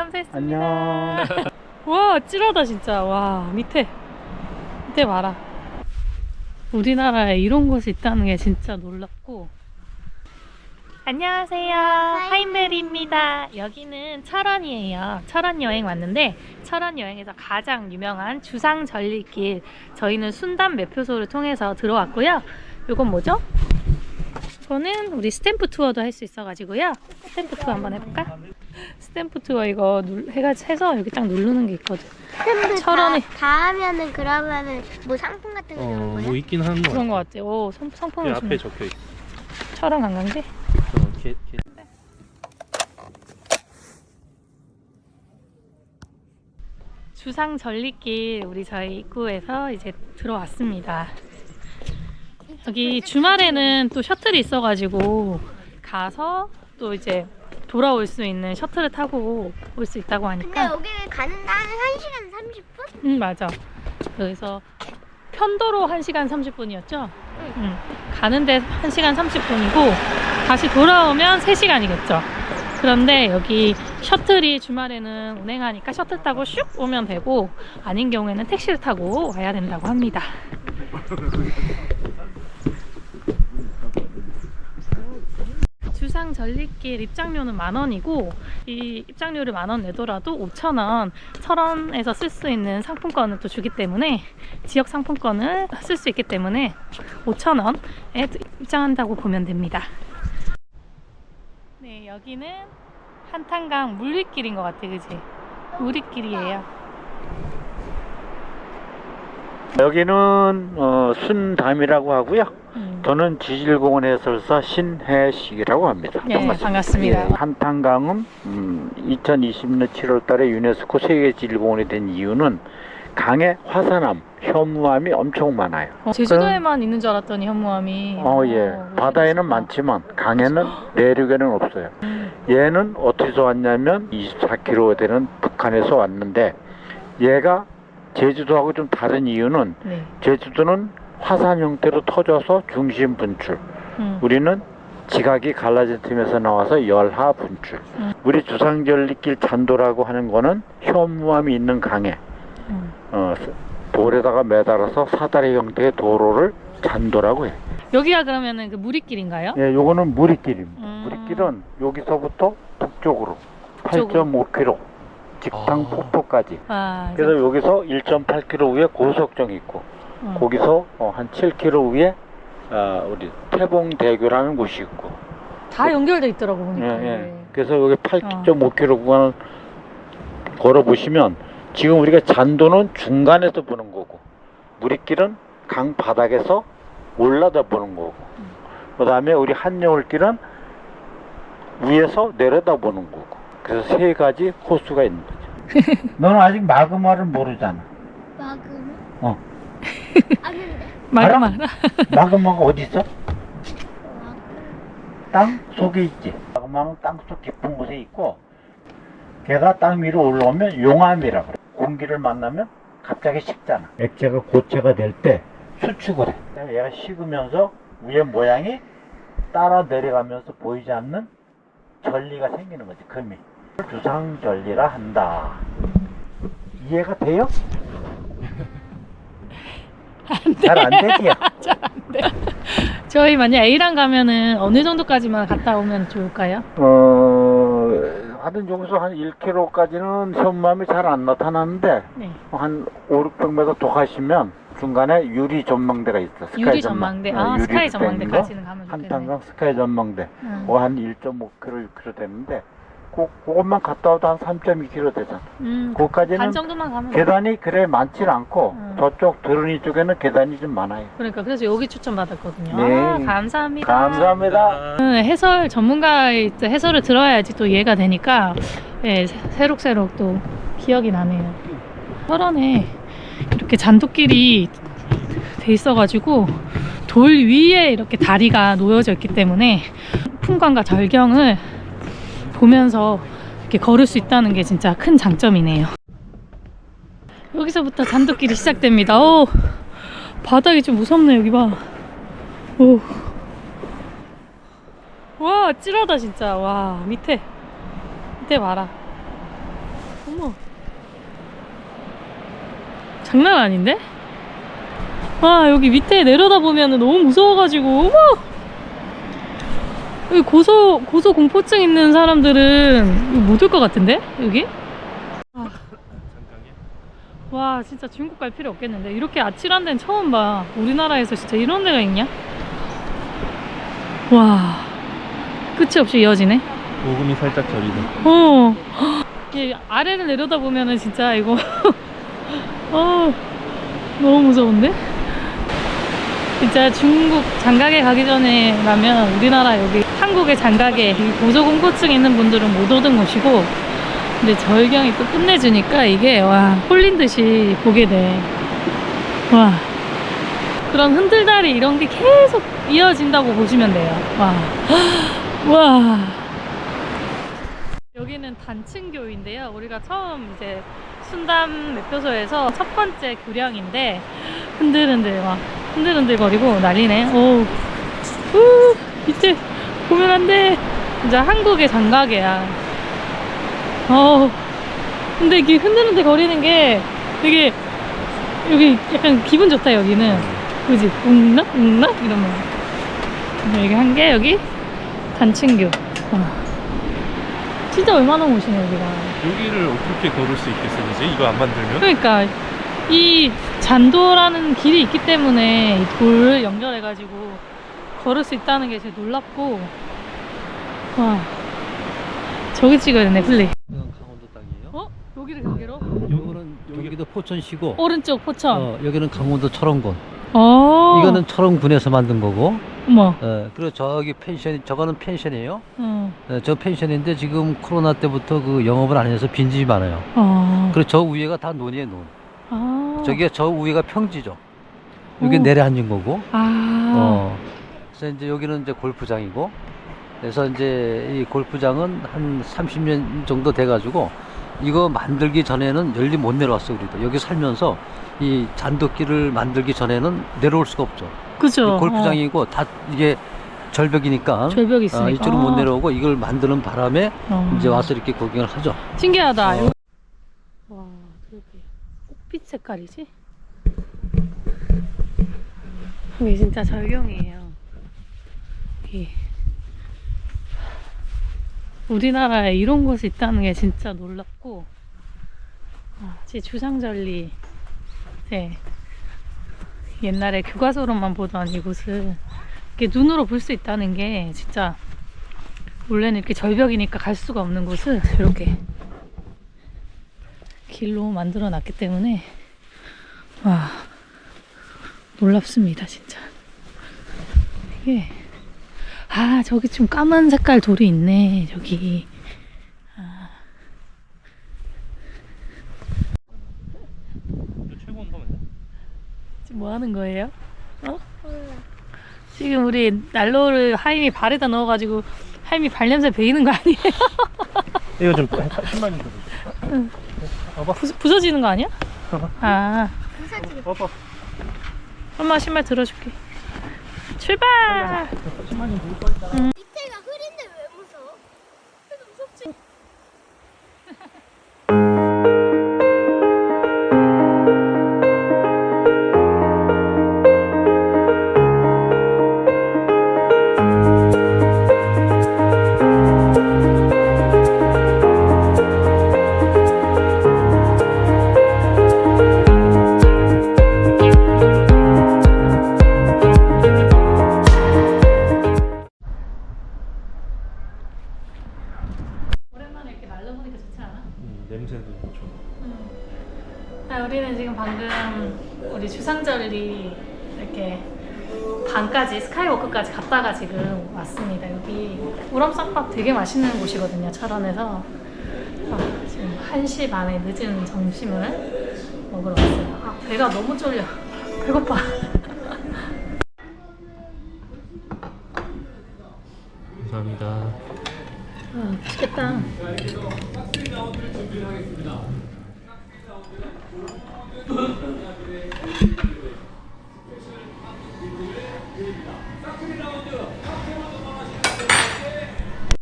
감사했습니다. 안녕. 와 찌라다 진짜. 와 밑에. 밑에 봐라. 우리나라에 이런 곳이 있다는 게 진짜 놀랍고. 안녕하세요. 하인베리입니다. 여기는 철원이에요. 철원 여행 왔는데 철원 여행에서 가장 유명한 주상 전리길 저희는 순담 매표소를 통해서 들어왔고요. 이건 뭐죠? 이거는 우리 스탬프 투어도 할 수 있어가지고요. 스탬프 투어 한번 해볼까? 스탬프 투어 이거 눌, 해가 해서 여기 딱 누르는 게 있거든. 근데 철원에- 다, 다 하면은 그러면은 뭐 상품 같은 거 주는 어, 거야? 뭐 있긴 하는 거 그런. 거 같아. 오, 성, 성품을 그 앞에 주는 적혀 있어. 철원 관광지? 어, 개, 개. 주상 전리길 우리 저희 입구에서 이제 들어왔습니다. 여기 주말에는 또 셔틀이 있어가지고 가서 또 이제 돌아올 수 있는 셔틀을 타고 올 수 있다고 근데 하니까. 여기 가는 데한 1시간 30분? 응 맞아. 여기서 편도로 1시간 30분이었죠? 응. 가는데 1시간 30분이고 다시 돌아오면 3시간이겠죠. 그런데 여기 셔틀이 주말에는 운행하니까 셔틀 타고 슉 오면 되고 아닌 경우에는 택시를 타고 와야 된다고 합니다. 주상 전리길 입장료는 만 원이고 이 입장료를 만 원 내더라도 5천 원 철원에서 쓸 수 있는 상품권을 또 주기 때문에 지역 상품권을 쓸 수 있기 때문에 5천 원에 입장한다고 보면 됩니다. 네 여기는 한탄강 물리길인 것 같아 그지? 우리길이에요. 여기는 어, 순담이라고 하고요. 음. 저는 지질공원 해설사 신혜식이라고 합니다. 네, 반갑습니다. 예, 한탄강은 음, 2020년 7월달에 유네스코 세계지질공원이 된 이유는 강에 화산암, 현무암이 엄청 많아요. 어, 제주도에만 있는 줄 알았더니 현무암이. 어, 예. 어, 바다에는. 많지만 강에는 내륙에는 없어요. 음. 얘는 어디서 왔냐면 24km 되는 북한에서 왔는데 얘가 제주도하고 좀 다른 이유는 네. 제주도는 화산 형태로 터져서 중심 분출. 음. 우리는 지각이 갈라진 틈에서 나와서 열하 분출. 음. 우리 주상절리길 잔도라고 하는 거는 현무암이 있는 강에 음. 어, 돌에다가 매달아서 사다리 형태의 도로를 잔도라고 해. 여기가 그러면은 그 무리길인가요? 예, 요거는 무리길입니다. 음. 무리길은 여기서부터 북쪽으로 북쪽으로. 8.5km 직탕 아. 폭포까지. 아, 그래서 여기서 1.8km 위에 고속정이 있고 음. 거기서 어, 한 7km 위에 아, 우리 태봉대교라는 곳이 있고 다 연결돼 있더라고 예, 보니까. 예. 네. 그래서 여기 8.5km 구간을 걸어 보시면 지금 우리가 잔도는 중간에서 보는 거고 무리길은 강 바닥에서 올라다 보는 거고 그다음에 우리 한여울길은 위에서 내려다 보는 거고 그래서 세 가지 코스가 있는 거죠. 너는 아직 마그마를 모르잖아. 마그마? 어. 아는데 말도 알아? 마라. 마그마가 어디 있어? 땅 속에 있지. 마그마는 땅속 깊은 곳에 있고, 걔가 땅 위로 올라오면 용암이라 그래. 공기를 만나면 갑자기 식잖아. 액체가 고체가 될 때 수축을 해. 얘가 식으면서 위에 모양이 따라 내려가면서 보이지 않는 전리가 생기는 거지, 금이. 주상 전리라 한다. 이해가 돼요? 잘 안 되지요? 저희 만약 A랑 가면은 어느 정도까지만 갔다 오면 좋을까요? 어, 하여튼 여기서 한 1km까지는 현무암이 잘 안 나타나는데, 네. 한 5, 600m 더 가시면 중간에 유리 전망대가 있어. 스카이 유리 전망. 전망대. 어, 아, 스카이 돼. 전망대까지는 가면 좋겠네. 한탄강 스카이 전망대. 음. 그거 한 1.5km, 6km 되는데, 그, 그것만 갔다 와도 한 3.2km 되잖아. 음, 거기까지는 반 정도만 가면 계단이 그래 많지 않고, 음. 저쪽 드루니 쪽에는 계단이 좀 많아요. 그러니까 그래서 여기 추천 받았거든요. 네. 아, 감사합니다. 감사합니다. 음, 해설 전문가의 또 해설을 들어야지 또 이해가 되니까 예, 새- 새록새록 또 기억이 나네요. 철원에 이렇게 잔도길이 돼 있어가지고 돌 위에 이렇게 다리가 놓여져 있기 때문에 풍광과 절경을 보면서 이렇게 걸을 수 있다는 게 진짜 큰 장점이네요. 여기서부터 잔도길이 시작됩니다. 오, 바닥이 좀 무섭네 여기 봐. 오. 와 찌라다 진짜 와 밑에 밑에 봐라 어머. 장난 아닌데? 와, 여기 밑에 내려다 보면 너무 무서워가지고, 어머! 여기 고소, 고소 공포증 있는 사람들은 못 올 것 같은데? 여기? 아. 와, 진짜 중국 갈 필요 없겠는데? 이렇게 아찔한 데는 처음 봐. 우리나라에서 진짜 이런 데가 있냐? 와, 끝이 없이 이어지네? 모금이 살짝 저리네. 어. 이 아래를 내려다 보면은 진짜 이거 어 너무 무서운데? 진짜 중국 장가게 가기 전에 라면 우리나라 여기 한국의 장가게 이 고소 공포증 있는 분들은 못 오던 곳이고 근데 절경이 또 끝내주니까 이게 와 홀린 듯이 보게 돼. 와 그런 흔들다리 이런 게 계속 이어진다고 보시면 돼요. 와 와. 여기는 단층 교인데요. 우리가 처음 이제 순담 매표소에서 첫 번째 교량인데 흔들흔들 막 흔들흔들거리고 난리네. 오, 우, 밑에 보면 안 돼. 진짜 한국의 장가게야. 어, 근데 이게 흔들흔들 거리는 게 되게 여기 약간 기분 좋다 여기는. 그지? 웃나? 웃나? 이러면. 여기 한게 여기 단층교. 와. 진짜 얼마나 오시네 여기가. 여기를 어떻게 걸을 수 있겠어, 그지? 이거 안 만들면? 그러니까 이 잔도라는 길이 있기 때문에 이 돌을 연결해가지고 걸을 수 있다는 게 제일 놀랍고 와 저기 찍어야 되네 플리. 이건 강원도 땅이에요. 어? 여기를 가기로? 요거는 여기도 포천시고 오른쪽 포천. 어, 여기는 강원도 철원군. 어. 이거는 철원군에서 만든 거고. 어머. 어, 그리고 저기 펜션 저거는 펜션이에요. 어. 어, 저 펜션인데 지금 코로나 때부터 그 영업을 안 해서 빈집이 많아요. 어. 그리고 저 위에가 다 논이에요, 논. 아. 저기 저 위가 평지죠. 여기 어. 내려앉은 거고. 아. 어. 그래서 이제 여기는 이제 골프장이고. 그래서 이제 이 골프장은 한 30년 정도 돼가지고 이거 만들기 전에는 열리 못 내려왔어 우리도 여기 살면서 이 잔도길을 만들기 전에는 내려올 수가 없죠. 그죠. 이 골프장이고 다 이게 절벽이니까 어. 절벽이 어, 있으니까. 이쪽으로 못 내려오고 이걸 만드는 바람에 어. 이제 와서 이렇게 구경을 하죠. 신기하다. 어. 꽃빛 색깔이지? 이게 진짜 절경이에요. 여기. 우리나라에 이런 곳이 있다는 게 진짜 놀랍고, 아, 제 주상절리, 네. 옛날에 교과서로만 보던 이곳을 이렇게 눈으로 볼 수 있다는 게 진짜 원래는 이렇게 절벽이니까 갈 수가 없는 곳을 이렇게 길로 만들어 놨기 때문에 와 놀랍습니다 진짜 이게 아 저기 좀 까만 색깔 돌이 있네 저기? 지금 뭐 하는 거예요? 어? 몰라. 지금 우리 난로를 하임이 발에다 넣어가지고 하임이 발냄새 배이는 거 아니에요? 이거 좀 10만 원 더. 부, 부서지는 거 아니야? 봐봐. 아. 봐봐. 엄마 신발 들어줄게 출발 10만 원줄 거야. 밑에가 흐린데 왜 무서워? 무섭지. 주상절리 이렇게 반까지 스카이워크까지 갔다가 지금 왔습니다. 여기 우람쌈밥 되게 맛있는 곳이거든요. 철원에서 아, 지금 1시 반에 늦은 점심을 먹으러 왔어요. 아, 배가 너무 쫄려. 배고파. 감사합니다. 아, 맛있겠다.